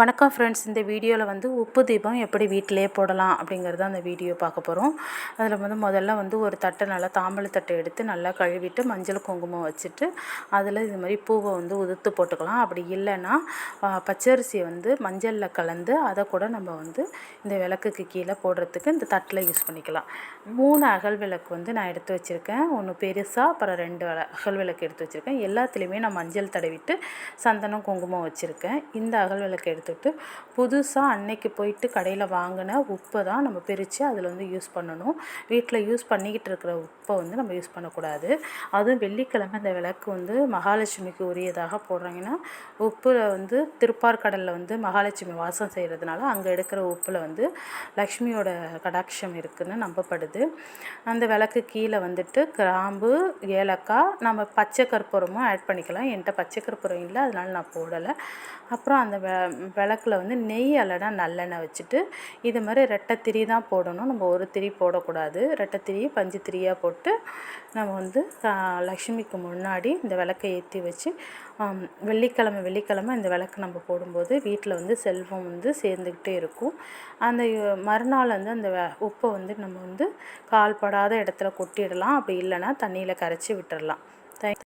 வணக்கம் ஃப்ரெண்ட்ஸ் இந்த வீடியோவில் வந்து உப்பு தீபம் எப்படி வீட்டிலே போடலாம் அப்படிங்கிறத அந்த வீடியோ பார்க்க போகிறோம் அதில் வந்து முதல்ல வந்து ஒரு தட்டை நல்லா தாம்பழ தட்டை எடுத்து நல்லா கழுவிட்டு மஞ்சள் குங்குமம் வச்சுட்டு அதில் இது மாதிரி பூவை வந்து உதுத்து போட்டுக்கலாம். அப்படி இல்லைன்னா பச்சரிசியை வந்து மஞ்சளில் கலந்து அதை கூட நம்ம வந்து இந்த விளக்குக்கு கீழே போடுறதுக்கு இந்த தட்டில் யூஸ் பண்ணிக்கலாம். மூணு அகல் விளக்கு வந்து நான் எடுத்து வச்சுருக்கேன். ஒன்று பெருசாக அப்புறம் ரெண்டு அகல் விளக்கு எடுத்து வச்சுருக்கேன். எல்லாத்துலேயுமே நான் மஞ்சள் தடவிட்டு சந்தனம் குங்குமம் வச்சுருக்கேன். இந்த அகல் விளக்கு எடுத்து எடுத்துகிட்டு புதுசாக அன்னைக்கு போயிட்டு கடையில் வாங்கின உப்பை தான் நம்ம பிரித்து அதில் வந்து யூஸ் பண்ணணும். வீட்டில் யூஸ் பண்ணிக்கிட்டு இருக்கிற உப்பை வந்து நம்ம யூஸ் பண்ணக்கூடாது. அதுவும் வெள்ளிக்கிழமை இந்த விளக்கு வந்து மகாலட்சுமிக்கு உரியதாக போடுறாங்கன்னா உப்பில் வந்து திருப்பார் கடலில் வந்து மகாலட்சுமி வாசம் செய்கிறதுனால அங்கே எடுக்கிற உப்பில் வந்து லக்ஷ்மியோட கடாட்சம் இருக்குதுன்னு நம்பப்படுது. அந்த விளக்கு கீழே வந்துட்டு கிராம்பு ஏலக்காய் நம்ம பச்சை கற்பூரமும் ஆட் பண்ணிக்கலாம். என்கிட்ட பச்சை கற்பூரம் இல்லை அதனால் நான் போடலை. அப்புறம் அந்த விளக்குல வந்து நெய் அல்லனா நல்லெண்ணெய் வச்சுட்டு இது மாதிரி ரெட்டை திரி தான் போடணும். நம்ம ஒரு திரி போடக்கூடாது. ரெட்டை திரி பஞ்சு திரியாக போட்டு நம்ம வந்து லக்ஷ்மிக்கு முன்னாடி இந்த விளக்கை ஏற்றி வச்சு வெள்ளிக்கிழமை வெள்ளிக்கிழமை இந்த விளக்கு நம்ம போடும்போது வீட்டில் வந்து செல்வம் வந்து சேர்ந்துக்கிட்டே இருக்கும். அந்த மறுநாள் வந்து அந்த உப்பை வந்து நம்ம வந்து கால்படாத இடத்துல கொட்டிடலாம். அப்படி இல்லைன்னா தண்ணியில் கரைச்சி விட்டுடலாம் தேங்க்